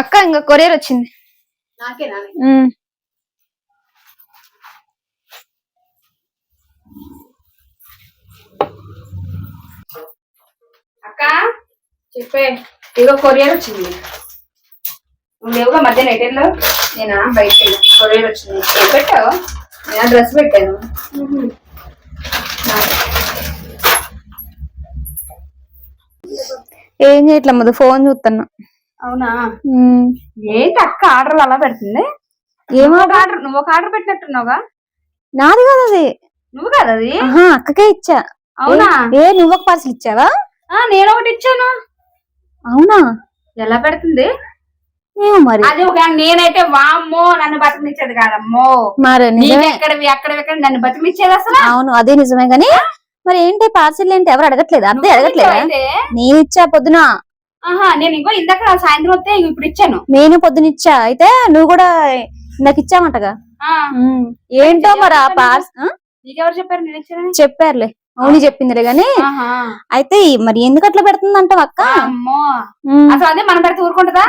అక్క ఇంకా కొరియర్ వచ్చింది. అక్క చెప్పే. ఇదిగో కొరియర్ వచ్చింది. నువ్వేవుగా మధ్య నెటెల్లో నేనా? బయటకి వెళ్ళా. కొరియర్ వచ్చింది. పెట్టావు? నేను డ్రెస్ పెట్టాను. ఏం చేయట్లే మధు ఫోన్ చూస్తున్నా అవునా. ఏంటి అక్క ఆర్డర్ అలా పెడుతుంది? ఏమో ఒక ఆర్డర్ నువ్వు ఒక ఆర్డర్ పెట్టినట్టున్నావుగా? నాది కాదు అది. నువ్వు కదా అది? అక్కకే ఇచ్చా. అవునా? ఏ నువ్వు ఒక పార్సల్ ఇచ్చావా? ఆ, నేను ఒకటి ఇచ్చాను. అవునా? ఎలా పెడుతుంది? ఏమో మరి. అది ఒక నేనైతే వామ్మో నన్ను బతికినిచ్చేది కాదమ్మో. మరి నిజమే. అక్కడ ఎక్కడ నన్ను బతికినిచ్చేది అసలు? అవును అదే నిజమే. గాని మరి ఏంటి పార్సిల్ ఏంటి? ఎవరు అడగట్లేదు? అంతే అడగట్లేదా? నేను ఇచ్చా పొద్దున. ఆహా నేను ఇంకో ఇందాక సాయంత్రం వస్తే ఇప్పుడు ఇచ్చాను. నేను పొద్దున ఇచ్చా. అయితే నువ్వు కూడా నాకు ఇచ్చామంటగా. ఏంటో మరి ఆ పార్స్ ఆ? నీకెవరు చెప్పారు? నేను ఇచ్చానని? చెప్పారులే. అవును చెప్పిందిలే గాని. అయితే మరి ఎందుకు అట్లా అక్క? అమ్మో. ఉమ్. అసలు అదే మనం పెడితే ఊరుకుంటదా?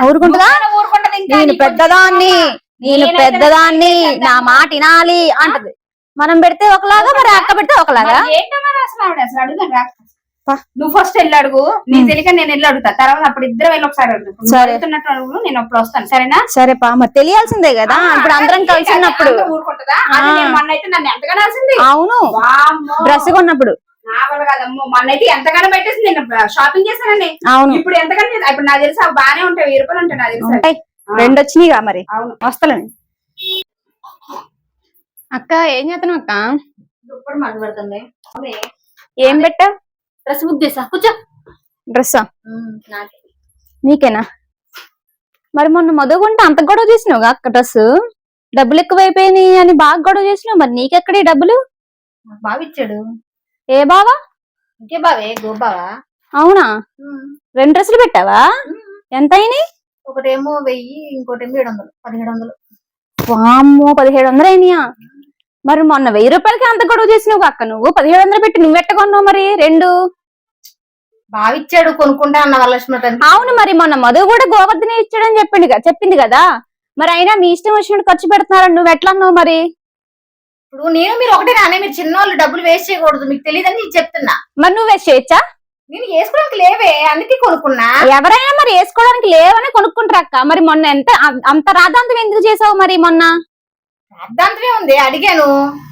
నేను పెద్దదాన్ని. నేను పెద్దదాన్ని. నా మాట వినాలి అంటది. మనం పెడితే ఒకలాగా మరి అక్క పెడితే ఒకలాగా? ఏంటో అసలు ఆవిడ? అసలు. నువ్వు ఫస్ట్ వెళ్ళి అడుగు. నీకు తెలియక నేను వెళ్ళి అడుగుతా. తర్వాత అప్పుడు ఇద్దరు వెళ్ళి ఒకసారి సరే. అడుగుతున్నట్టు అడుగు నేను అప్పుడు వస్తాను. సరేనా? సరే పా మరి తెలియాల్సిందే కదా. ఆ, ఇప్పుడు అందరం కలిసి అది? ఉన్నప్పుడు ఊరుకుంటదా? అది. నేను మొన్న అయితే నన్ను ఎంతగానో అలసింది అవును. డ్రెస్ కొన్నప్పుడు. నా వల్ల కాదమ్మో. మొన్న అయితే ఎంతగానో పెట్టేసి నేను షాపింగ్ చేశానండి అవును. ఇప్పుడు ఎంతగానో ఇప్పుడు నాకు తెలిసి అవి బాగానే ఉంటాయి వెయ్యి రూపాయలు ఉంటాయి నాకు తెలిసి. ఉంటాయి. రెండు వచ్చినాయిగా మరి. అవును. వస్తలేను. అక్క ఏం చేస్తున్నావు అక్క? ఏం పెట్టా డ్రెస్ బుక్ చేసా? కూర్చో. డ్రెస్సా? నాకే. మీకేనా మరి మొన్న మధుకుంటే అంత గొడవ చేసినావు అక్క డ్రెస్ డబ్బులు ఎక్కువైపోయినాయి అని బాగా గొడవ చేసినావు మరి నీకెక్కడి డబ్బులు? ఇచ్చాడు ఏ బావా? ఇంకే బావే గో బావా. అవునా? రెండు డ్రెస్సులు పెట్టావా? ఎంత అయినాయి ఒకటేమో వెయ్యి ఇంకోటేమో ఏడు వందలు పదిహేడు వందలు. వామ్మో పదిహేడు వందలు అయినాయా? మరి మొన్న వెయ్యి రూపాయలకి అంత గొడవ చేసినావు అక్క నువ్వు? పదిహేడు వందలు పెట్టి నువ్వు ఎట్ట కొన్నావు మరి? రెండు? బాగా ఇచ్చాడు కొనుక్కుంటా అన్న వరలక్ష్మి అవును మరి మొన్న మధు కూడా గోవర్ధనే ఇచ్చాడని చెప్పింది చెప్పింది కదా? మరి అయినా మీ ఇష్టం వచ్చినట్టు ఖర్చు పెడుతున్నారని నువ్వు ఎట్లా అన్నావు మరి? ఇప్పుడు నేను మీరు ఒకటే నానే మీరు చిన్న వాళ్ళు డబ్బులు వేస్ట్ చేయకూడదు మీకు తెలియదని నేను చెప్తున్నా. మరి నువ్వు వేస్ట్ చేయొచ్చా? నేను వేసుకోవడానికి లేవే అందుకే కొనుక్కున్నా. ఎవరైనా మరి వేసుకోవడానికి లేవని కొనుక్కుంటారు అక్క. మరి మొన్న ఎంత అంత రాధాంతం ఎందుకు చేసావు మరి మొన్న? అర్థంతమే ఉంది అడిగాను.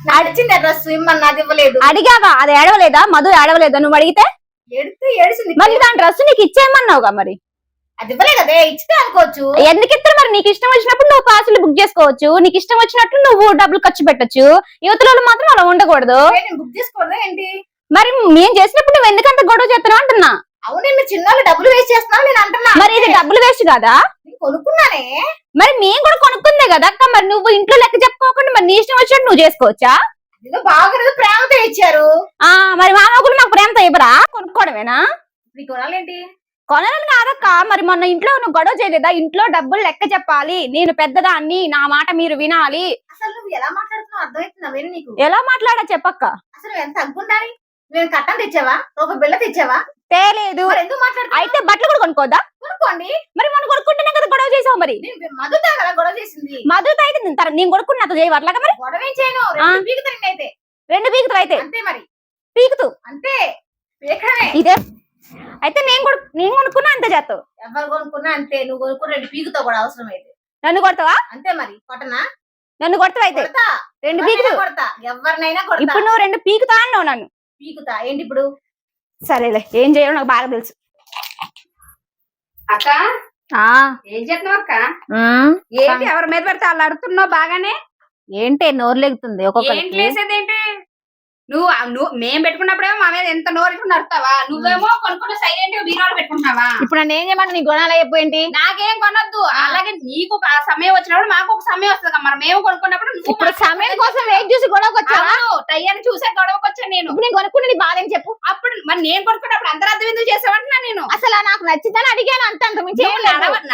నచ్చింది డ్రెస్ ఇమ్మన్నా అది ఇవ్వలేదు. అడిగావా? అది ఏడవలేదా? మధు ఏడవలేదా? నువ్వు అడిగితే? ఎడితే ఏడిసింది. మరి దాని డ్రెస్ నీకు ఇచ్చేయమన్నావుగా మరి? అది ఇవ్వలేదు ఇచ్చితే అనుకోవచ్చు. ఎందుకు ఇస్తారు మరి? నీకు ఇష్టం వచ్చినప్పుడు నువ్వు పాసులు బుక్ చేసుకోవచ్చు. నీకు ఇష్టం వచ్చినట్లు నువ్వు డబ్బులు ఖర్చు పెట్టొచ్చు. యువతల మాత్రం అలా ఉండకూడదు. బుక్ చేసుకోవడం ఏంటి? మరి మేము చేసినప్పుడు నువ్వు ఎందుకంత గొడవ చేస్తున్నావు అంటున్నా? అవునే మీరు చిన్న డబ్బులు వేస్ట్ చేస్తున్నావు నేను అంటున్నా మరి ఇది డబ్బులు వేస్ట్ కాదా? నేను కొనుక్కున్నానే. మరి మేము కూడా కొనుక్కుందే కదా అక్క. మరి నువ్వు ఇంట్లో లెక్క చెప్పుకోకుండా మరి నీ ఇష్టం వచ్చినట్టు నువ్వు చేసుకోవచ్చా? ఏదో బాగా ఏదో ప్రేమతో ఇచ్చారు. ఆ మరి మా కూడా మాకు ప్రేమతో ఇవ్వరా? కొనుక్కోవడమేనా? ఈ కొనాలేంటి? కొనాలని కాదక్క మరి మొన్న ఇంట్లో నువ్వు గొడవ చేయలేదా? ఇంట్లో డబ్బులు లెక్క చెప్పాలి. నేను పెద్దదాన్ని నా మాట మీరు వినాలి. అసలు నువ్వు ఎలా మాట్లాడుతున్నావు అర్థమవుతుందా నీకు? ఎలా మాట్లాడా చెప్పక్క? అసలు ఎంత తగ్గుండాలి నేను కట్టం తెచ్చావా? ఒక బిళ్ళ తెచ్చావా? తేలేదు. మరి ఎందుకు మాట్లాడుతున్నావు? అయితే బట్టలు కూడా కొనుక్కోదా కొనుక్కోండి మరి మనం కొనుక్కుంటేనే కదా గొడవ చేసావు మరి? మధుతా కదా గొడవ చేసింది. మధుతో అయితే నేను తర- నేను కొనుక్కున్న నాతో చేయవు? అట్లాగా మరి? గొడవ ఏం చేయను? రెండు పీకుతూ అయితే? అంతే మరి. పీకుతూ? అంతే. పీకడమే. ఇదే. అయితే నేను కూడా నేను కొనుక్కున్నా అంతే చేస్తావు ఎవరు కొనుక్కున్నా అంతే. నువ్వు కొనుక్కుని రెండు పీకుతావు కూడా అవసరం అయితే నన్ను కొడతావా? అంతే మరి. కొట్టనా? నన్ను కొడతావు అయితే? కొడతా. రెండు ఎవరినైనా పీకుతూ? కొడతా. ఎవరినైనా కొడతా. ఇప్పుడు నువ్వు రెండు పీకుతా అన్నావు నన్ను. పీకుతా. ఏంటి ఇప్పుడు? సరేలే. ఏం చేయాలో నాకు బాగా తెలుసు. అక్క? ఏం చేస్తున్నావు అక్క? ఏంటి ఎవరి మీద పడితే అలా అడుగుతున్నావు బాగానే? ఏంటి నోరు లెగుతుంది ఏంటి ఒక్కొక్కరికి లేసేది ఏంటి? నువ్వు నువ్వు మేము పెట్టుకున్నప్పుడేమో మా మీద ఎంత నోరు నడుతావా నువ్వేమో కొనుక్కున్న సైలెంట్ బీరాలు పెట్టుకుంటున్నావా ఇప్పుడు నన్ను ఏం చేయమని నీ గుణాలు అయిపోయింది నాకేం కొనొద్దు. అలాగే నీకు ఒక సమయం వచ్చినప్పుడు మాకు ఒక సమయం వస్తుంది కదా. మరి. మేము కొనుక్కున్నప్పుడు నువ్వు ఇప్పుడు సమయం కోసం వెయిట్ చూసి గొడవకు వచ్చావా? చూసే గొడవకు వచ్చాను నేను. నేను కొనుక్కున్న నీ బాధ ఏం చెప్పు? అప్పుడు మరి నేను కొనుక్కున్నప్పుడు అంతరార్థం ఎందుకు చేసావంటున్నా నేను? అసలు నాకు నచ్చిందని అడిగాను అంత అంత మించి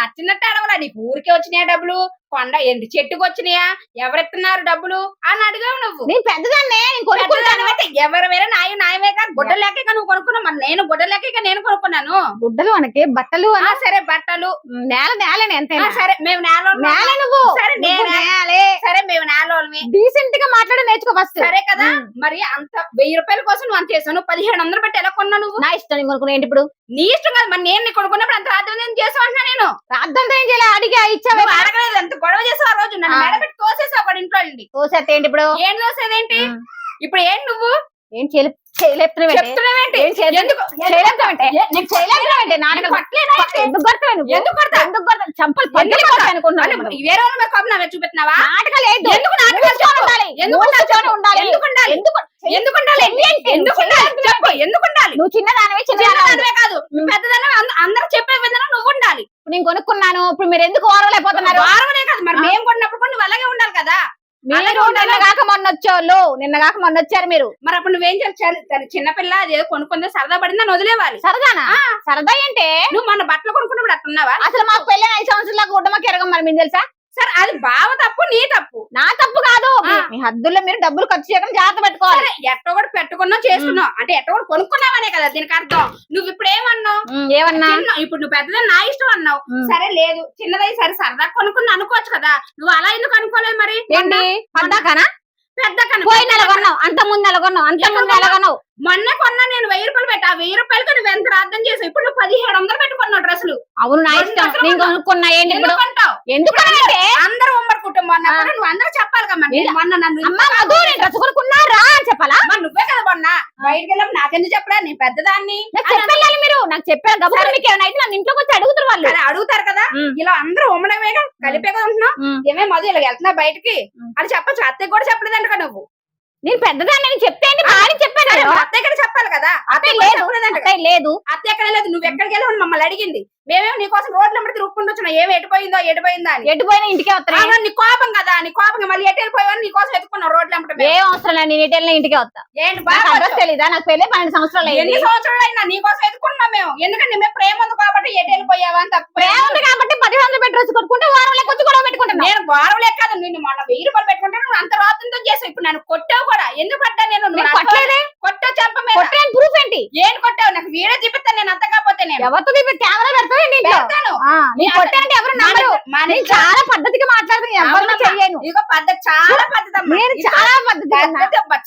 నచ్చినట్టు అడవలా. నీకు ఊరికే వచ్చినాయి డబ్బులు? కొండ ఏంటి చెట్టుకు వచ్చినాయా ఎవరెత్తున్నారు డబ్బులు? అని అడిగావు నువ్వు. నేను పెద్దదాన్నే నేను కొనుక్కుంటాను పెద్దదానివైతే ఎవరు వేరే నాయ నాయమే కాదు. గుడ్డ లేక నువ్వు కొనుక్కున్నావు. మరి నేను గుడ్డ లేక నేను కొనుక్కున్నాను. గుడ్డలు అనకి బట్టలు సరే బట్టలు. నేల నేలని ఎంత సరే మేము నేల నేల నువ్వు. సరే నేనే. నేలే. సరే మేము నేలోళ్ళమే డీసెంట్గా మాట్లాడి నేర్చుకో ఫస్ట్ సరే కదా? మరి అంత వెయ్యి రూపాయల కోసం నువ్వు అంత చేసావు. పదిహేడు వందలు పెట్టి ఎలా కొన్నా నువ్వు? నా ఇష్టం నేను కొనుక్కునే ఏంటి ఇప్పుడు? నీ ఇష్టం కాదు. మరి నేను కొనుక్కున్నప్పుడు అంత రాత్రి చేసావు అంటున్నా నేను? అర్థంతో ఏం చేయాలి? అడిగా ఇచ్చావే. అడగలేదు అంత గొడవ చేసావు ఆ రోజు? నన్ను ఆ. మెడ పెట్టి తోసేసావు అక్కడ ఇంట్లో వెళ్ళి. తోసేస్తే ఏంటి ఇప్పుడు? ఏం తోసేదేంటి? ఇప్పుడు ఏం నువ్వు? ఏం చేయలేదు? ఎందుకు? ఎందుకు నాటకాలు నాటకాలు? ఉండాలి. ఎందుకు ఉండాలి. ఎందుకు ఉండాలి? ఎందుకు ఎందుకు ఉండాలి. ఎందుకు ఉండాలి? చెప్పు. ఎందుకు ఉండాలి? నువ్వు చిన్నదానివి చిన్నదానివి. కాదు. పెద్దదానివే అంద- అందరూ చెప్పే విధానం నువ్వు ఉండాలి. ఇప్పుడు నేను కొనుక్కున్నాను. ఇప్పుడు మీరు ఎందుకు ఓరవలేకపోతున్నారు వారమనే కాదు మరి ఆ. మేము కొన్నప్పుడు కూడా నువ్వు అలాగే ఉండాలి కదా అలాగే మీరు. నిన్న కాక మొన్న వచ్చేవాళ్ళు నిన్న కాక మొన్న వచ్చారు మీరు. మరి అప్పుడు నువ్వేం చేయాలి? చిన్నపిల్ల అదేదో కొనుక్కుందే సరదా పడిందని వదిలేవాలి. సరదానా. సరదా ఏంటే? నువ్వు మన బట్టలు కొనుక్కున్నప్పుడు అట్టున్నావా అసలు మాకు పెళ్ళైన ఐదు సంవత్సరాల గుడ్డమకి ఎరగం మరి మీకు తెలుసా? సరే అది బావ తప్పు నీ తప్పు. నా తప్పు కాదు. మీ- హద్దుల్లో మీరు డబ్బులు ఖర్చు చేయకుండా జాగ్రత్త పెట్టుకోవాలి. ఎట్ట కూడా పెట్టుకున్నావు చేసుకున్నావు అంటే ఎట్ట కూడా కొనుక్కున్నావనే కదా దీనికి అర్థం. నువ్వు ఇప్పుడు ఏమన్నావు? ఏమన్నా? ఇప్పుడు నువ్వు పెద్దదని నా ఇష్టం అన్నావు. సరే లేదు. చిన్నదై సరే సరదా కొనుక్కుని అనుకోవచ్చు కదా. నువ్వు అలా ఎందుకు అనుకోలేదు మరి? ఏంటి? పడ్డాకనా? పెద్ద కనుక పోయి నెల కొన్నావు అంత ముందు నెల కొన్నావు అంత ముందు నెల కొన్నావు మొన్న కొన్నా నేను వెయ్యి రూపాయలు పెట్టి. ఆ వెయ్యి రూపాయలకి నువ్వు ఎంత అర్థం చేసావు? ఇప్పుడు నువ్వు పదిహేడు వందలు పెట్టుకున్నావు డ్రెస్సులు. అవును నా ఇష్టం. నేను కొనుక్కున్నా ఏంటి ఇప్పుడు? ఎందుకు అంటావు ఎందుకంటే అందరూ ఉమ్మడి కుటుంబం అన్నప్పుడు నువ్వు అందరూ చెప్పాలి మరి. ఏంటి? మొన్న నన్ను అమ్మ మధు నేను డ్రెస్ కొనుక్కున్నా రా అని చెప్పాలా? అమ్మ, నువ్వే కదా మొన్న. బయటికి వెళ్ళాము. నాకెందుకు చెప్పరా నేను పెద్దదాన్ని. చెప్పాలి మీరు నాకు చెప్పారు గబులు మీకు ఏమైనా అయితే నన్ను ఇంట్లోకి వచ్చి అడుగుతారు వాళ్ళు. అడుగుతారు కదా. ఇలా అందరూ ఉమ్మడమే కదా కలిపే కదా ఉంటున్నావు. ఉమ్. ఏమే మధు ఇలా వెళ్తున్నా బయటికి. అని చెప్పచ్చు. అత్తయ్య కూడా చెప్పలేదంట కదా నువ్వు. నేను పెద్దదాన్ని నేను చెప్తే చెప్పాను కదా? లేదు. కదా. అత్తయ్య ఎక్కడ లేదు. నువ్వు ఎక్కడికి వెళ్ళావు అని మమ్మల్ని అడిగింది. మేమేమో నీకోసం రోడ్ల మీద తిరుగుకుంటూ వచ్చినాం. ఏమి ఎటుపోయిందో ఎటుపోయిందో అని. ఎటు పోయినా ఇంటికే వస్తాను ఆహా, నీ కోపం కదా. నీ కోపం మళ్ళీ ఎటు వెళ్ళిపోయావని నీకోసం ఎత్తుకున్నాం రోడ్ల మేము. ఏం అవసరం లేదు. నేను ఎటు వెళ్ళినా ఇంటికే వస్తా. ఏంటి బాగా తెలీదా? నాకు పెళ్ళి పన్నెండు సంవత్సరాలు ఎన్ని సంవత్సరాలు అయినా నీకోసం ఎత్తుకున్నాం మేము. ఎందుకంటే మేము ప్రేమ ఉంది కాబట్టి ఎటు వెళ్ళిపోయావా అని తప్పు ప్రేమ ఉంది కాబట్టి పది వందలు పెట్టి డ్రెస్ కొట్టుకుంటే వారం లెక్క వచ్చి గొడవ పెట్టుకుంటున్నా నేను గౌరవ లెక్క నిన్ను మొన్న వెయ్యి రూపాయలు పెట్టుకుంటే నువ్వు అంత రాత్రితో చేసావు. ఇప్పుడు నన్ను కొట్టావు కూడా. ఎందుకు కొట్టా నేను? కొట్టలేదే. కొట్టావు చెప్ప మీద. కొట్టలేని. ప్రూఫ్ ఏంటి? ఏం కొట్టావు? నాకు వీడియో చూపిస్తాను నేను అంత కాకపోతే నేను. ఎవరితో తీపి కెమెరా పెడతావు ఇంట్లో? పెడతాను. నేను కొట్టానంటే ఎవరు నమ్మరు. మన నేను చాలా పద్ధతిగా మాట్లాడుతాను ఎవరిని అవునమ్మా. చెయ్యను ఇదిగో పద్ధతి చాలా పద్ధతి అమ్మా నేను చాలా. పద్ధతి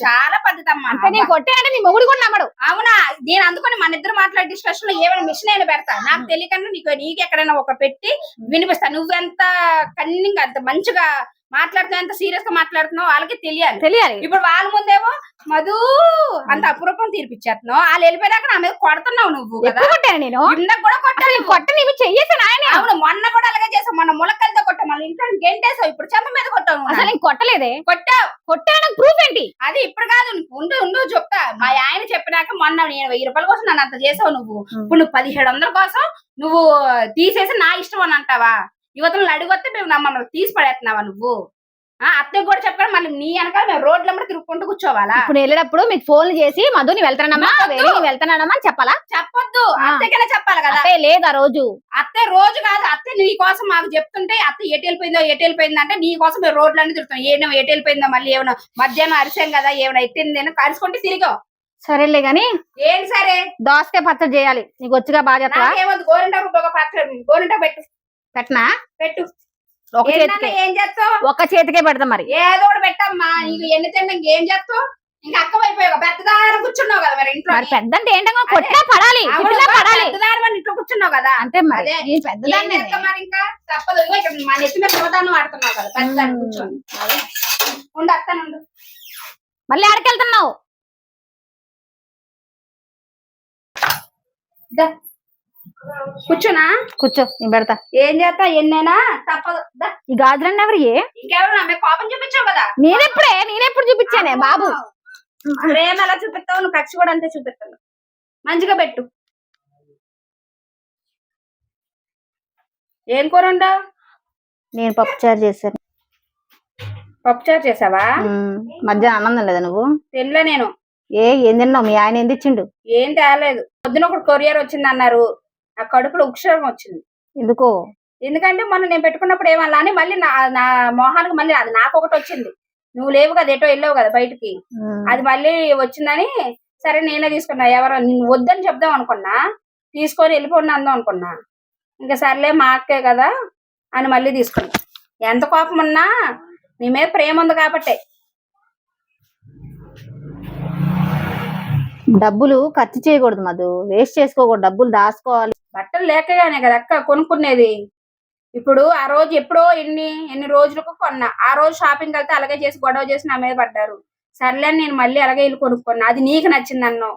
చాలా పద్ధతి అమ్మా అంటే నేను కొట్టానంటే నీ మొగుడు కూడా నమ్మడు. అవునా? నేను అందుకని మన ఇద్దరు మాట్లాడే డిస్కషన్లో ఏమైనా మిషన్ అయినా పెడతా. నాకు తెలియకుండా నీకు నీకు ఎక్కడైనా ఒక పెట్టి వినిపిస్తా. నువ్వెంత కన్నింగ్ అంత మంచిగా మాట్లాడుతున్నావు ఎంత సీరియస్గా మాట్లాడుతున్నావు వాళ్ళకి తెలియాలి. తెలియాలి. ఇప్పుడు వాళ్ళ ముందేమో మధు అంత అపురూపం తీర్పిచ్చేస్తున్నావు. వాళ్ళు వెళ్ళిపోయాక నా మీద కొడుతున్నావు నువ్వు కదా. కొట్టాను నేను? ఇందాక కూడా కొట్టాను. నేను కొట్ట నీవు చెయ్యేసాను ఆయన. అవును మొన్న కూడా అలాగే చేసావు మొన్న ములక్కలతో కొట్టావు. మళ్ళీ ఇంట్లో గెంటేసావు ఇప్పుడు చెంప మీద కొట్టావు అసలు. నేను కొట్టలేదే. కొట్టావు. కొట్టాను. ప్రూఫ్ ఏంటి? అది ఇప్పుడు కాదు. ఉండు ఉండు చెప్తా. మా ఆయన చెప్పినాక మొన్న నేను వెయ్యి రూపాయల కోసం నన్ను అంత చేసావు నువ్వు. ఇప్పుడు నువ్వు పదిహేడు వందల కోసం నువ్వు తీసేసి నా ఇష్టం అని అంటావా? యువతలు అడిగొస్తే మేము మమ్మల్ని తీసి పడేస్తున్నావా నువ్వు? ఆ అత్తయ్య కూడా చెప్పాను మళ్ళీ నీ వెనకాల మేము రోడ్ల మీద తిరుగుకుంటూ కూర్చోవాలా? ఇప్పుడు వెళ్ళేటప్పుడు మీకు ఫోన్లు చేసి మధు నీ వెళ్తానమ్మా వెళ్తానమ్మా అని చెప్పాలా? చెప్పొద్దు ఆ. అత్తయ్యకైనా చెప్పాలి కదా? అదే లేదు ఆ రోజు. అత్తే రోజు కాదు అత్తే నీ కోసం మాకు చెప్తుంటే అత్త ఎటు వెళ్ళిపోయిందో ఎటు వెళ్ళిపోయిందో అంటే నీ కోసం మేము రోడ్లన్నీ తిరుగుతాం ఏమో ఎటు వెళ్ళిపోయిందో మళ్ళీ ఏమైనా మధ్యాహ్నం అరిసాం కదా ఏమైనా ఎట్టింది కలుసుకుంటే తిరిగావు సరేలే గాని ఏంటి సరే? దోసకాయ పచ్చడి చేయాలి. నీకు వచ్చిగా బాగా ఒక పచ్చడి గోరింటాకు పెట్టు. పెట్టనా? పెట్టు. ఒక చేతికే. ఏం చేస్తావు? ఒక చేతికే పెడతాం మరి. ఏదో ఒకటి పెట్టమ్మా. నీకు ఎన్ని తిన్నా ఏం చేస్తావు? ఇంకా అక్క అయిపోయావు పెద్దదాని కూర్చున్నావు కదా మరి ఇంట్లో మరి పెద్ద అంటే ఏంటో కొట్టినా పడాలి మరి ఇంట్లో కూర్చున్నావు కదా. అంతే మరి. అదే. నేను ఏం పెద్దదాన్ని చేస్తావు మరి ఇంకా? తప్పదు. ఇక్కడ మా నెత్తి మీద కదా. పెద్దదాన్ని. కూర్చొని. ఉండు మళ్ళీ ఆడకెళ్తున్నావు. కూర్చోనా? కూర్చో నేను పెడతా. ఏం చేస్తా? ఎన్నైనా? తప్పదు. ఈ గాజులన్నీ ఎవరి ఇంకెవరు నా మీద కోపం చూపించావు కదా. నేనెప్పుడే నేనెప్పుడు చూపించానే బాబు. ప్రేమ ఎలా చూపిస్తావు? నువ్వు కక్ష కూడా అంతే చూపిస్తాను. మంచిగా పెట్టు. ఏం కూర ఉండవు నేను పప్పు చారు చేశాను పప్పుచారు చేసావా మధ్యాహ్నం అన్నం లేదా నువ్వు? తినలే నేను. ఏ ఏం తిన్నావు? మీ ఆయన ఏం తెచ్చిండు? ఏం తేలేదు. పొద్దున ఒకటి కొరియర్ వచ్చింది అన్నారు ఆ కడుపులో ఉక్షరం వచ్చింది. ఎందుకో? ఎందుకంటే మొన్న నేను పెట్టుకున్నప్పుడు ఏమన్నా అని మళ్ళీ నా నా మొహానికి మళ్ళీ అది నాకు ఒకటి వచ్చింది. నువ్వు లేవు కదా ఎటో వెళ్ళావు కదా బయటికి. అది మళ్ళీ వచ్చిందని సరే నేనే తీసుకున్నా. ఎవరో నిన్ను వద్దని చెప్దాం అనుకున్నా. తీసుకొని వెళ్ళిపోండి అందాం అనుకున్నా. ఇంకా సర్లే మా అక్కే కదా అని మళ్ళీ తీసుకున్నా. ఎంత కోపం ఉన్నా నీ మీద ప్రేమ ఉంది కాబట్టే. డబ్బులు ఖర్చు చేయకూడదు మధు. వేస్ట్ చేసుకోకూడదు. డబ్బులు దాచుకోవాలి. బట్టలు లేకగానే కదా అక్క కొనుక్కునేది? ఇప్పుడు ఆ రోజు ఎప్పుడో ఎన్ని ఎన్ని రోజులకు కొన్నా. ఆ రోజు షాపింగ్ వెళ్తే అలాగే చేసి గొడవ చేసి నా మీద పడ్డారు. సర్లే అని నేను మళ్ళీ అలాగే వెళ్ళి కొనుక్కున్నా. అది నీకు నచ్చింది అన్నో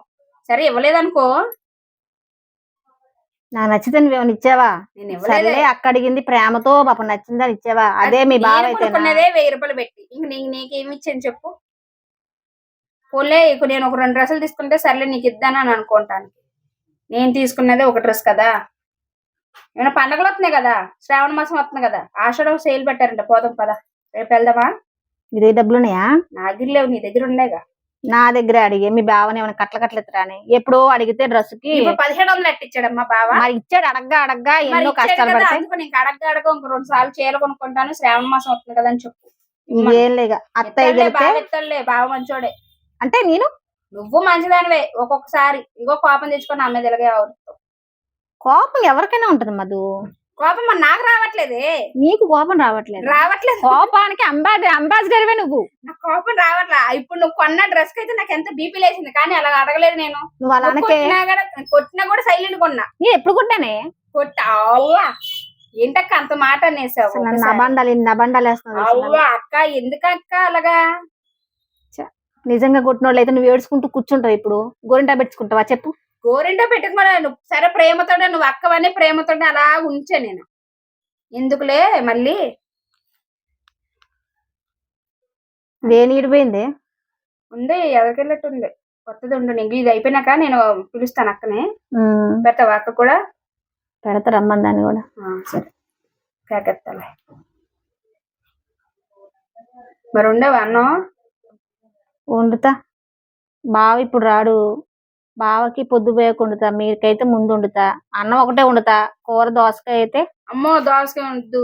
సరే ఇవ్వలేదనుకో. నాకు నచ్చితే నువ్వేమైనా ఇచ్చావా? నేను ఇవ్వలేదే. సర్లే అక్క అడిగింది ప్రేమతో పాపం నచ్చిందని ఇచ్చావా? అదే మీ బావ నేను అయితే కొనుక్కున్నదే వెయ్యి రూపాయలు పెట్టి. ఇంక నీకు నీకేమి ఇచ్చాను చెప్పు. పోలే ఇక నేను ఒక రెండు డ్రెస్సులు తీసుకుంటే సర్లే నీకు ఇద్దాను అని అనుకుంటాను. నేను తీసుకున్నదే ఒక డ్రెస్ కదా. ఏమైనా పండగలు వస్తున్నాయి కదా? శ్రావణ మాసం వస్తుంది కదా. ఆషాఢం సేల్ పెట్టారంట. పోదాం పద. రేపు వెళ్దామా? ఇదే డబ్బులు ఉన్నాయా? నా దగ్గర లేవు నీ దగ్గర ఉన్నాయిగా నా దగ్గర అడిగే. మీ బావని ఏమైనా కట్ల కట్ల అని ఎప్పుడో అడిగితే డ్రెస్కి పదిహేడు వందలు ఎట్టిచ్చాడమ్మా బావా. మరి ఇచ్చాడు అడగ్గా అడగ్గా ఎన్నో కష్టాలు పడతాయి. నీకు అడగ అడగ ఇంకో రెండు సార్లు చీర కొనుక్కుంటాను. శ్రావణ మాసం వస్తుంది కదా అని చెప్పు. ఏం లేక అత్తయ్య బావ మంచోడే. అంటే నేను నువ్వు మంచిదానివే. ఒక్కొక్కసారి ఇగో కోపం తెచ్చుకొని అమ్మే ఇలాగే అవుతావు కోపం ఎవరికైనా ఉంటది మధు. కోపం మరి నాకు రావట్లేదే. నీకు కోపం రావట్లేదు. రావట్లేదు. కోపానికి అంబాసి అంబాసిడర్వే నువ్వు. నాకు కోపం రావట్లే. ఇప్పుడు నువ్వు కొన్న డ్రెస్ అయితే నాకు ఎంత బీపీ లేసింది. కానీ అలా అడగలేదు నేను. నువ్వు అలా కొట్టినా కూడా కొట్టినా కూడా సైలెంట్ కొన్నా. నేను ఎప్పుడు కొట్టానే? కొట్ట. ఏంటక్క అంత మాట అనేసావు. నబండాలి నబండాలు వేస్తున్నావు తెలుసా అవ్వా అక్క. ఎందుకు అక్క అలాగా? నిజంగా కొట్టిన వాళ్ళు అయితే నువ్వు ఏడ్చుకుంటూ కూర్చుంటావు ఇప్పుడు. గోరింటా పెట్టుకుంటావా చెప్పు. గోరింటా పెట్టుకున్నా నువ్వు సరే ప్రేమతోనే నువ్వు అక్కవనే ప్రేమతోనే అలా ఉంచా నేను. ఎందుకులే మళ్ళీ? వేణి ఇడిపోయింది ఉంది ఎదకెళ్ళట్టుంది కొత్తది ఉండు నీకు. ఇది అయిపోయినాక నేను పిలుస్తాను అక్కనే. పెడతావా అక్క కూడా? పెడతా రమ్మని దాన్ని కూడా. సరే. కేకెత్తాలే మరి ఉండేవా అన్నం? వండుతా. బావ ఇప్పుడు రాడు. బావకి పొద్దు పోయాక వండుతా. మీకైతే ముందు వండుతా. అన్నం ఒకటే వండుతా. కూర దోసకాయ అయితే అమ్మో దోసకాయ వద్దు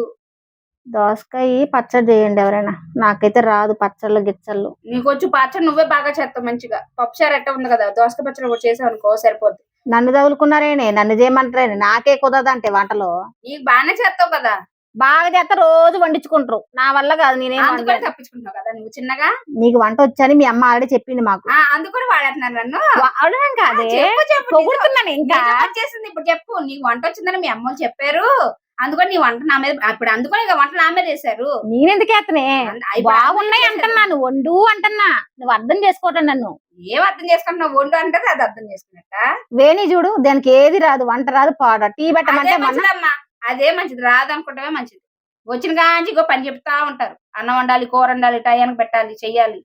దోసకాయ పచ్చడి చేయండి ఎవరైనా. నాకైతే రాదు పచ్చళ్ళు గిచ్చళ్ళు. నీకు వచ్చి పచ్చడి నువ్వే బాగా చేస్తావు మంచిగా. పప్పుచారు ఎట్ట ఉంది కదా. దోసకాయ పచ్చడి కూడా చేసావు అనుకో సరిపోద్ది. నన్ను తగులుకున్నారేనే? నన్ను చేయమంటారే నాకే కుదరదు అంటే వంటలు. నీకు బాగానే చేస్తావు కదా. బాగా చేస్తా రోజు వండించుకుంటారు. నా వల్ల కాదు నేనేం అందుకని. తప్పించుకుంటావు కదా నువ్వు చిన్నగా? నీకు వంట వచ్చని మీ అమ్మ ఆల్రెడీ చెప్పింది మాకు. అందుకని వాడేస్తున్నారు నన్ను. కాదే. పొగుడుతున్నాను ఇంకా. వచ్చేసింది ఇప్పుడు చెప్పు నీకు వంట వచ్చిందని మీ అమ్మలు చెప్పారు. అందుకని నీ వంట నా మీద ఇప్పుడు అందుకని వంట నా మీద వేశారు. నేనెందుకు అయి బాగున్నాయి బాగానే అంటున్నాను వండు అంటున్నా. నువ్వు అర్థం చేసుకోవటం నన్ను. ఏం అర్థం చేసుకుంటున్నావు? వండు అంటే అది అర్థం చేసుకున్నట్ట వేణి చూడు దానికి ఏది రాదు వంట రాదు పాడ టీ పెట్టమంటే అదే మంచిది. రాదనుకుంటమే మంచిది. వచ్చిన కాంచి ఇగో పని చెప్తా ఉంటారు. అన్నం వండాలి కూర వండాలి టయానికి పెట్టాలి చెయ్యాలి.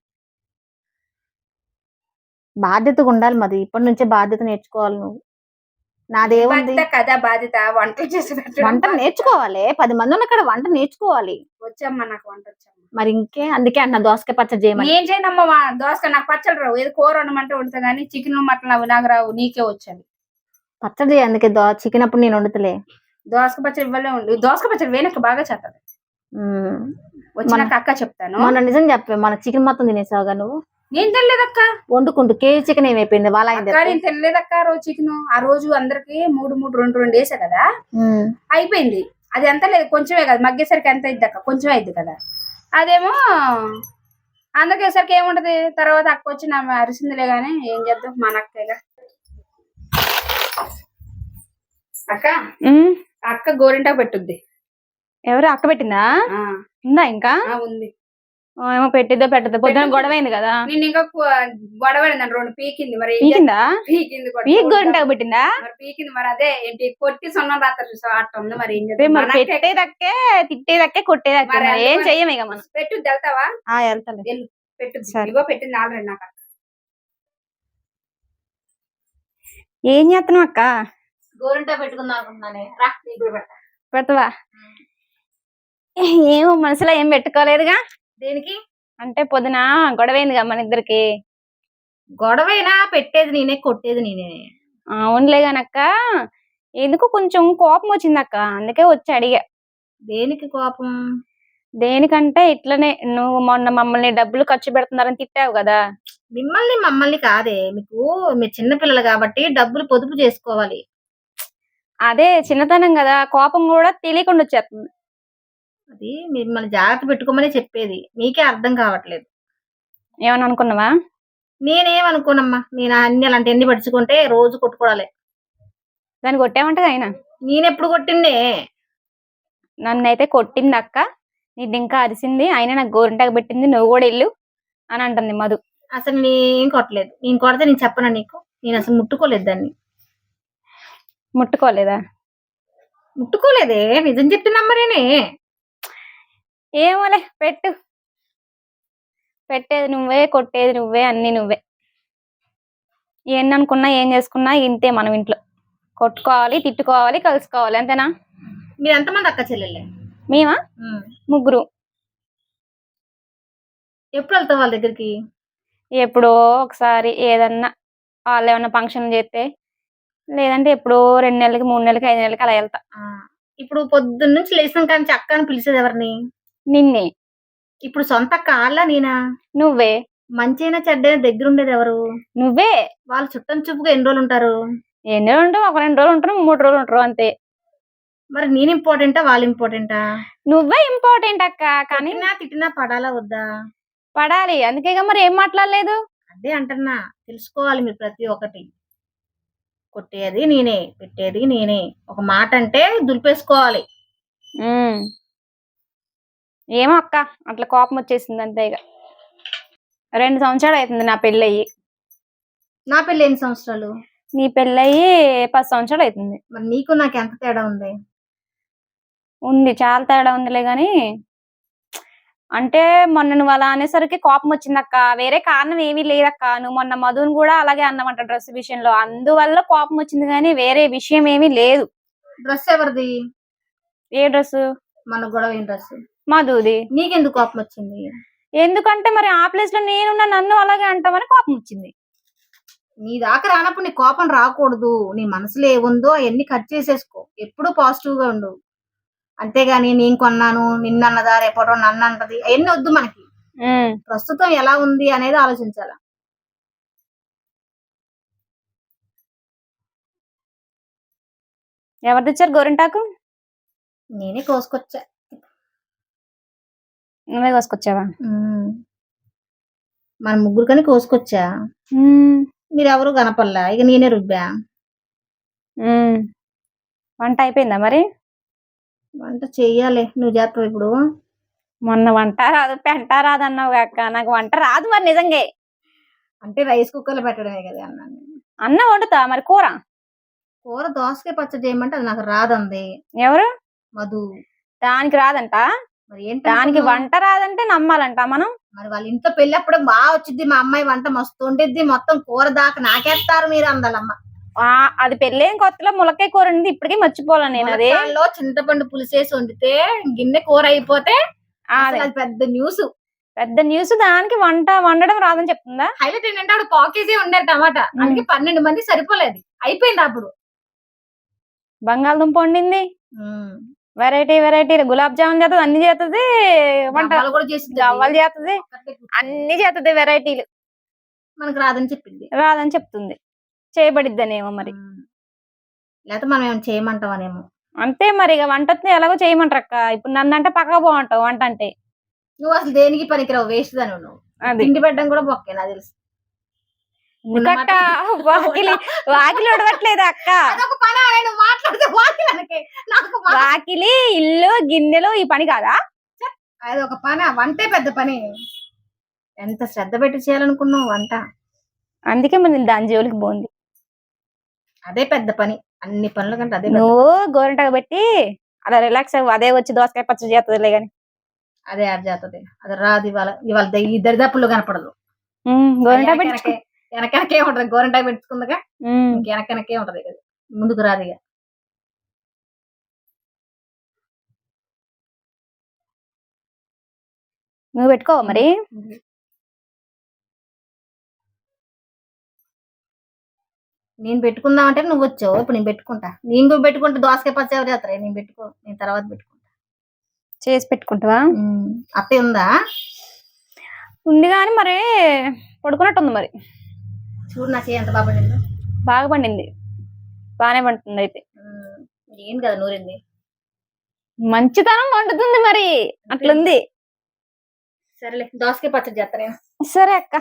బాధ్యతగా ఉండాలి మరి. ఇప్పటి నుంచే బాధ్యత నేర్చుకోవాలి నువ్వు. నాదేముంది బాధ్యత కదా బాధ్యత. వంటలు చేసి పెట్టడం వంట బాధ్యత. నేర్చుకోవాలి. పది మంది ఉన్న ఇక్కడ వంట నేర్చుకోవాలి. వచ్చమ్మా నాకు వంట వచ్చమ్మా. మరి ఇంకే అందుకే అన్న దోసకాయ పచ్చడి చేయమని. ఏం చేయనమ్మా వా- దోసకాయ నాకు పచ్చడి రావు. ఏదో కూర వండమంటే వండుతా కానీ చికెన్ మటన్ అవి నాకు రావు. నీకే వచ్చాను పచ్చడి చేయి అందుకే దో చికెన్ అప్పుడు నేను వండుతలే. దోసకాయ పచ్చడి ఇవ్వలే ఉండి. దోసకాయ పచ్చడి వేనక్క బాగా చేస్తుంది. వచ్చినాక అక్క చెప్తాను. మొన్న నిజం చెప్పే మన చికెన్ మొత్తం తినేసావుగా నువ్వు? నేను తినలేదక్క? వండుకుంటూ కేజీ చికెన్ ఏమైపోయింది? వాళ్ళ నేను తినలేదక్క ఆ రోజు చికెన్. ఆ రోజు అందరికి మూడు మూడు రెండు రెండు వేసా కదా? అయిపోయింది. అది ఎంత లేదు కొంచెమే కదా. మగ్గేసరికి ఎంత అయింది అక్క? కొంచెమే అయింది కదా? అదేమో అందరికేసరికి ఏముంటది? తర్వాత అక్క వచ్చి నా అరిసిందిలే గానీ ఏం చేద్దాం? మన అక్కగా అక్క అక్క గోరింటా పెట్టుద్ది. ఎవరు అక్క పెట్టిందా? ఉందా ఇంకా? ఉంది. ఏమో పెట్టిద్దో పెట్టదో. పొద్దున పెట్టిద్ది. గొడవ అయింది కదా? నేను ఇంకా గొడవడింది రెండు పీకింది మరి. పీకిందా? పీకింది. పీక్ గోరింటాకు పెట్టిందా? మరి పీకింది మరి అదే ఏంటి కొట్టి సున్నం రాత్రి చూసావు? అట్ట ఉంది మరి ఏం చేద్దాం? మరి పెట్టేదక్కే తిట్టేదక్కే కొట్టేదక్కే మరి ఏం అందుకని- చెయ్యం ఇక మనం. పెట్టు వెళ్తావా? ఆ వెళ్తాలే. పెట్టు. ఇగో పెట్టింది ఆల్రెడీ నాకు ఏం చేస్తున్నావు అక్క? గోరింటా పెట్టుకుందాం అనుకుంటున్నానే. రా నీకు కూడా పెడతా. పెడతావా? ఏమో మనసులో ఏం పెట్టుకోలేదుగా. దేనికి? అంటే పొద్దున గొడవైందిగా మన ఇద్దరికి. గొడవైనా పెట్టేది నేనే కొట్టేది నేనే. అవునులే గానక్క ఎందుకు కొంచెం కోపం వచ్చింది అక్క. అందుకే వచ్చి అడిగా. దేనికి కోపం? దేనికంటే ఇట్లనే నువ్వు మొన్న మమ్మల్ని డబ్బులు ఖర్చు పెడుతున్నారని తిట్టావు కదా. మిమ్మల్ని మమ్మల్ని కాదే. మీకు మీరు చిన్నపిల్లలు కాబట్టి డబ్బులు పొదుపు చేసుకోవాలి. అదే చిన్నతనం కదా కోపం కూడా తెలియకుండా వచ్చేస్తుంది. అది మిమ్మల్ని జాగ్రత్త పెట్టుకోమని చెప్పేది. మీకే అర్థం కావట్లేదు. ఏమని అనుకున్నావా? నేనేమనుకోనమ్మా? నేను అన్ని అలాంటి ఎన్ని పడుచుకుంటే రోజు కొట్టుకోవాలి. దాన్ని కొట్టామంటగా ఆయన? నేనెప్పుడు కొట్టిండే? నన్ను అయితే కొట్టింది అక్క నీది ఇంకా అరిసింది. ఆయన నాకు గోరింటాకు పెట్టింది. నువ్వు కూడా ఇల్లు అని అంటుంది మధు. అసలు నేను కొట్టలేదు. నేను కొడితే నేను చెప్పనా నీకు. నేను అసలు ముట్టుకోలేదు దాన్ని. ముట్టుకోలేదా? ముట్టుకోలేదే. నిజం చెప్తున్నమ్మా నేనే ఏమోలే పెట్టు. పెట్టేది నువ్వే కొట్టేది నువ్వే అన్ని నువ్వే. అనుకున్నా ఏం చేసుకున్నా ఇంతే మనం ఇంట్లో. కొట్టుకోవాలి తిట్టుకోవాలి కలుసుకోవాలి అంతేనా? మీరు ఎంతమంది అక్క చెల్లెళ్ళే? మేమా? ముగ్గురు. ఎప్పుడు వెళ్తావు వాళ్ళ దగ్గరికి? ఎప్పుడో ఒకసారి ఏదన్నా వాళ్ళు ఏమన్నా ఫంక్షన్ చేస్తే లేదంటే ఎప్పుడో రెండు నెలలకి మూడు నెలలకి ఐదు నెలలకి అలా వెళ్తా. ఇప్పుడు పొద్దున్న నుంచి లేచిన కానీ అక్క అని పిలిచేది ఎవరిని? నిన్నే. ఇప్పుడు సొంత కాళ్ళ నేనా? నువ్వే. మంచైనా చెడ్డైనా దగ్గర ఉండేది ఎవరు? నువ్వే. వాళ్ళు చుట్టం చూపుగా ఎన్ని రోజులు ఉంటారు? ఎన్ని రోజులు ఉంటావు ఒక రెండు రోజులు ఉంటారు మూడు రోజులు ఉంటారు అంతే. మరి నేను ఇంపార్టెంటా వాళ్ళు ఇంపార్టెంటా నువ్వే ఇంపార్టెంట్ అక్క కానీ తిట్టినా తిట్టినా పడాలా వద్దా? పడాలి. అందుకేగా మరి ఏం మాట్లాడలేదు? అదే అంటున్నా. తెలుసుకోవాలి మీరు ప్రతి ఒక్కటి. కొట్టేది నేనే పెట్టేది నేనే. ఒక మాట అంటే దులిపేసుకోవాలి. ఏమో అక్క అట్లా కోపం వచ్చేసింది అంతే ఇక రెండు సంవత్సరాలు అవుతుంది నా పెళ్ళయి. నా పెళ్ళి ఎన్ని సంవత్సరాలు? నీ పెళ్ళయి పది సంవత్సరాలు అవుతుంది మరి నీకు నాకు ఎంత తేడా ఉంది? ఉంది చాలా తేడా ఉందిలే గాని అంటే మొన్న నువ్వు అలా అనేసరికి కోపం వచ్చిందక్క. వేరే కారణం ఏమీ లేదక్క. నువ్వు మొన్న మధుని కూడా అలాగే అన్నమాట డ్రెస్ విషయంలో. అందువల్ల కోపం వచ్చింది కానీ వేరే విషయం ఏమీ లేదు. డ్రెస్ ఎవరిది? ఏ డ్రెస్? మన గొడవ ఏం డ్రెస్? మధుది. నీకెందుకు కోపం వచ్చింది? ఎందుకంటే మరి ఆ ప్లేస్లో నేనున్నా నన్ను అలాగే అంటామని కోపం వచ్చింది. నీ దాకా రానప్పుడు నీ కోపం రాకూడదు. నీ మనసులో ఏముందో అవన్నీ కట్ చేసేసుకో. ఎప్పుడు పాజిటివ్గా ఉండు. అంతేగాని నేను కొన్నాను నిన్నన్నదా రేపటో నన్ను అంటది అవన్నీ వద్దు మనకి. ప్రస్తుతం ఎలా ఉంది అనేది ఆలోచించాలి? ఎవరు తెచ్చారు గోరింటాకు? నేనే కోసుకొచ్చా. నువ్వే కోసుకొచ్చావా. మన ముగ్గురు కానీ కోసుకొచ్చా? ఉమ్. మీరు ఎవరు కనపల్లా ఇక నేనే రుబ్బా. వంట అయిపోయిందా మరి? వంట చెయ్యాలి. నువ్వు చేస్తావు ఇప్పుడు. మొన్న వంట రాదు పెంట రాదు అన్నావు అక్క. నాకు వంట రాదు మరి నిజంగా. అంటే రైస్ కుక్కర్లో పెట్టడమే కదా అన్నాను అన్న వండుతా మరి కూర? కూర దోసకాయ పచ్చడి చేయమంటే అది నాకు రాదంది. ఎవరు? మధు. దానికి రాదంట? మరి ఏంటి దానికి? వంట రాదంటే నమ్మాలంట మనం? మరి వాళ్ళ ఇంట్లో పెళ్ళి అప్పుడు బాగా వచ్చింది మా అమ్మాయి వంట మస్తు వండిద్ది మొత్తం కూర దాకా నాకేస్తారు మీరు అందలమ్మ. అది పెళ్ళేం కొత్తలో ములక్కాయ కూర ఉంది ఇప్పటికీ మర్చిపోలేను నేను అది. చింతపండు పులిసేసి వండితే గిన్నె కూర అయిపోతే అసలు అదే. పెద్ద న్యూస్ పెద్ద న్యూస్ దానికి వంట వండడం రాదని చెప్తుందా? హైలైట్ ఏంటంటే ఆవిడ పాకేజీ ఉండారు టమాటా. అందుకే పన్నెండు మంది సరిపోలేదు. అయిపోయింది అప్పుడు. బంగాళదుంప వండింది. వెరైటీ వెరైటీ గులాబ్ జామున్ చేస్తుంది అన్ని చేస్తుంది వంట కూడా చేసి గవ్వలు చేస్తుంది అన్ని చేస్తుంది వెరైటీలు మనకు రాదని చెప్పింది. రాదని చెప్తుంది. చేయబడిద్దనేమో మరి. లేకపోతే మనం ఏమైనా చేయమంటామనేమో. అంతే మరి ఇక వంట ఎలాగో చేయమంటారు అక్క ఇప్పుడు నన్ను అంటే పక్కగా బాగుంటావు వంట అంటే నువ్వు అసలు దేనికి పనికిరావు? వేస్ట్ దాని నువ్వు. అది. తిండి పెట్టడం కూడా బొక్కే నాకు తెలుసు. ఎందుకక్క? వాకిలి వాకిలి ఉడవట్లేదు అక్క? వాకిలి ఇల్లు గిన్నెలు ఈ పని కాదా? అదొక పని వంటే పెద్ద పని. ఎంత శ్రద్ధ పెట్టి చేయాలనుకున్నావు వంట? అందుకే మరి దాని జోలికి పోంది అదే పెద్ద పని. అన్ని పనుల కంటే అదే నువ్వు గోరింటకు పెట్టి అలా రిలాక్స్ అదే వచ్చి దోసకాయ పచ్చడి చేస్తుందిలే గాని. అదే యాడ్ చేస్తుంది అది రాదు ఇవాళ. ఇవాళ ఈ దరిదాపుల్లో కనపడదు. గోరింట పెట్టి వెనకనకే ఉంటది. గోరంటాయి పెట్టుకుందిగా. వెనకనకే ఉంటది ముందుకు రాదు ఇక. నువ్వు పెట్టుకోవా మరి. నేను పెట్టుకుందాం అంటే నువ్వు వచ్చావు. ఇప్పుడు నేను పెట్టుకుంటా. నేను కూడా పెట్టుకుంటే. దోసకాయ పచ్చి ఎవరు చేస్తారు? నేను పెట్టుకో నేను తర్వాత పెట్టుకుంటా. చేసి పెట్టుకుంటావా? అత్తయ్య ఉందా? ఉంది కానీ మరి పడుకున్నట్టుంది మరి. చూడు నా చేయి ఎంత బాగా పడిందో. బాగా పండింది. బాగానే పండుతుంది అయితే. నేను కదా నూరింది? మంచితనం వండుతుంది మరి. అట్లుంది. సరేలే దోసకాయ పచ్చడి చేస్తా నేను. సరే అక్క.